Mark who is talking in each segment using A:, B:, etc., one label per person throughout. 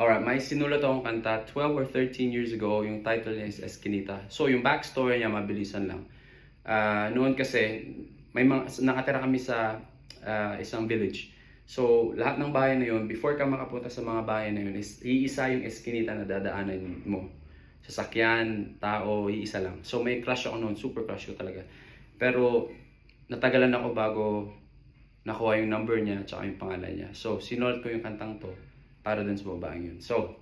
A: Alright, may sinulat akong kanta 12 or 13 years ago. Yung title niya is Eskinita. So, yung backstory niya, mabilisan lang. Ah, noon kasi, may mga, nakatira kami sa ah, isang village. So, lahat ng bahay na yun, before ka makapunta sa mga bahay na yun, is iisa yung Eskinita na dadaanan mo. Sasakyan, tao, iisa lang. So, may crush ako noon. Super crush ko talaga. Pero, natagalan ako bago nakuha yung number niya at yung pangalan niya. So, sinulat ko yung kantang to para dun sa babaeng yun. So,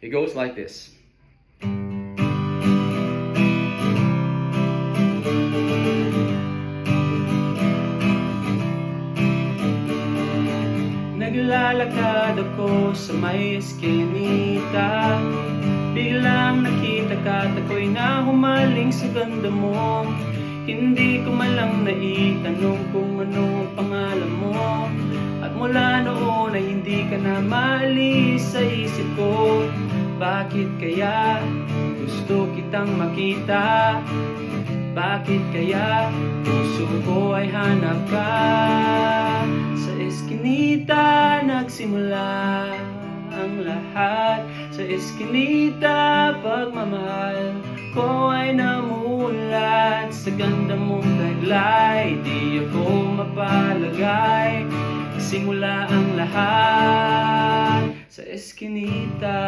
A: it goes like this. Naglalakad ako sa may eskinita Biglang nakita ka at ako'y nahumaling sa ganda mo Hindi ko man lang naitanong kung ano ang pangalan mo At mula noon ay hindi ka na maalis sa isip ko. Bakit kaya gusto kitang makita? Bakit kaya puso ko ay hanap ka? Sa eskinita nagsimula ang lahat. Sa eskinita pagmamahal ko ay namulat. Sa ganda mong taglay di ako mapalagay sa eskinita.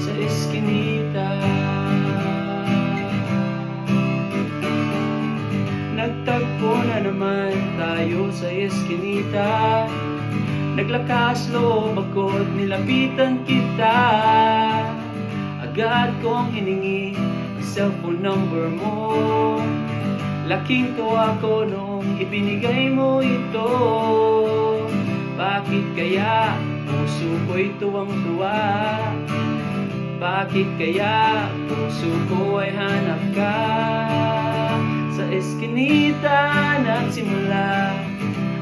A: Sa eskinita. Nagtagpo na naman tayo sa eskinita. Naglakas loob ako't nilapitan kita. Agad kong hiningi ang cellphone number mo. Laking tuwa ko nung ibinigay mo ito Bakit kaya puso ko'y tuwang-tuwa? Bakit kaya puso ko ay hanap ka? Sa eskinita nagsimula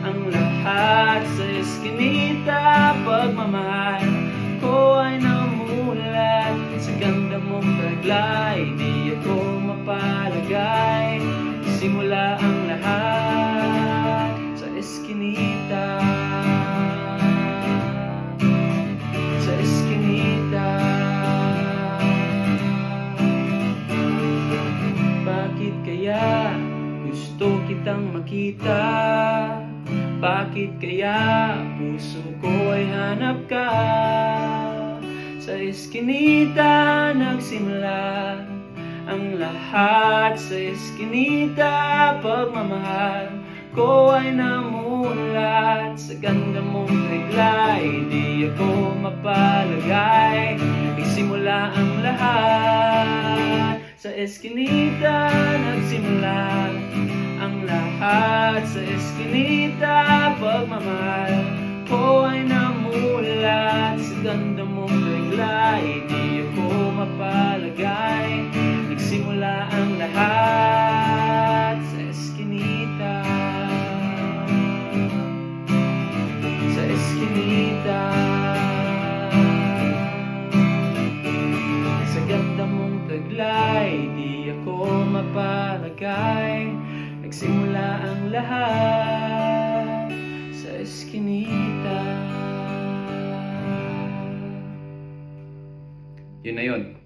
A: ang lahat. Sa eskinita pagmamahal ko ay namulat Sa ganda mong taglay di ako mapalagay. Simula ang lahat gusto kitang makita? Bakit kaya puso ko ay hanap ka? Sa eskinita nagsimula ang lahat Sa eskinita pagmamahal ko ay namulat Sa ganda mong taglay di ako mapalagay Nagsimula ang lahat Sa eskinita Sa eskinita pagmamahal ko ay namulat. Sa ganda mong taglay di ako mapalagay. Nagsimula ang lahat sa eskinita Sa eskinita Sa ganda mong taglay di ako mapalagay Nagsimula ang lahat sa eskinita Yun na yun.